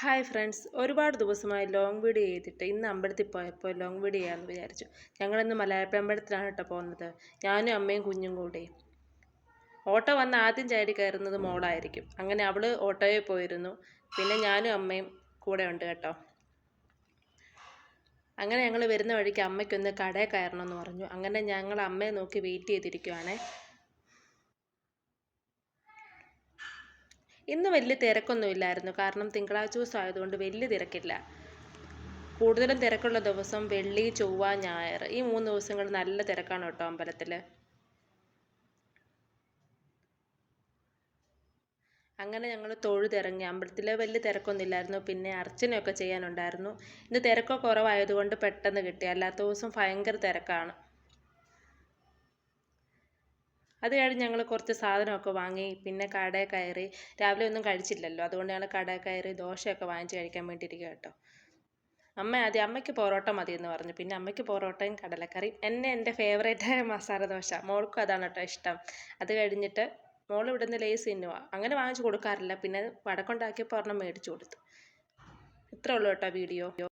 Hi friends ഒരുപാട് ദിവസമായി long video ചെയ്തിട്ട് ഇന്ന് അമ്പലത്തിൽ പോയപ്പോൾ ലോങ് വീഡിയോ ചെയ്യാമെന്ന് വിചാരിച്ചു. ഞങ്ങളിന്ന് മലയാളപ്പ അമ്പലത്തിലാണ് കേട്ടോ പോകുന്നത്. ഞാനും അമ്മയും കുഞ്ഞും കൂടി. ഓട്ടോ വന്ന് ആദ്യം ചാടി കയറുന്നത് മോളായിരിക്കും. അങ്ങനെ അവൾ ഓട്ടോയിൽ പോയിരുന്നു. പിന്നെ ഞാനും അമ്മയും കൂടെ ഉണ്ട് കേട്ടോ. അങ്ങനെ ഞങ്ങൾ വരുന്ന വഴിക്ക് അമ്മയ്ക്കൊന്ന് കടയിൽ കയറണമെന്ന് പറഞ്ഞു. അങ്ങനെ ഞങ്ങൾ അമ്മയെ നോക്കി വെയിറ്റ് ചെയ്തിരിക്കുവാണേ. ഇന്ന് വലിയ തിരക്കൊന്നും ഇല്ലായിരുന്നു കാരണം തിങ്കളാഴ്ച ദിവസം ആയതുകൊണ്ട് വലിയ തിരക്കില്ല. കൂടുതലും തിരക്കുള്ള ദിവസം വെള്ളി ചൊവ്വ ഞായർ. ഈ മൂന്ന് ദിവസങ്ങൾ നല്ല തിരക്കാണ് കേട്ടോ അമ്പലത്തിൽ അങ്ങനെ ഞങ്ങൾ തൊഴുതിറങ്ങി. അമ്പലത്തിൽ വലിയ തിരക്കൊന്നും ഇല്ലായിരുന്നു പിന്നെ അർച്ചനയൊക്കെ ചെയ്യാനുണ്ടായിരുന്നു. ഇന്ന് തിരക്കൊക്കെ കുറവായതുകൊണ്ട് പെട്ടെന്ന് കിട്ടി. അല്ലാത്ത ദിവസം ഭയങ്കര തിരക്കാണ്. അത് കഴിഞ്ഞ് ഞങ്ങൾ കുറച്ച് സാധനമൊക്കെ വാങ്ങി പിന്നെ കടയിൽ കയറി. രാവിലെ ഒന്നും കഴിച്ചില്ലല്ലോ അതുകൊണ്ട് ഞങ്ങൾ കടയിൽ കയറി ദോശയൊക്കെ വാങ്ങിച്ച് കഴിക്കാൻ വേണ്ടിയിരിക്കുക കേട്ടോ. അമ്മ ആദ്യം അമ്മയ്ക്ക് പൊറോട്ട മതി എന്ന് പറഞ്ഞു. പിന്നെ അമ്മയ്ക്ക് പൊറോട്ടയും കടലക്കറിയും. എന്നെ എന്റെ ഫേവറേറ്റായ മസാല ദോശ. മോൾക്കും അതാണ് കേട്ടോ ഇഷ്ടം. അത് കഴിഞ്ഞിട്ട് മോൾ ഇവിടുന്ന് ലേസ് തിന്നുക അങ്ങനെ വാങ്ങിച്ചു കൊടുക്കാറില്ല. പിന്നെ വടക്കുണ്ടാക്കിയപ്പോൾ ഒരെണ്ണം മേടിച്ചു കൊടുത്തു. ഇത്രേ ഉള്ളൂ കേട്ടോ വീഡിയോ.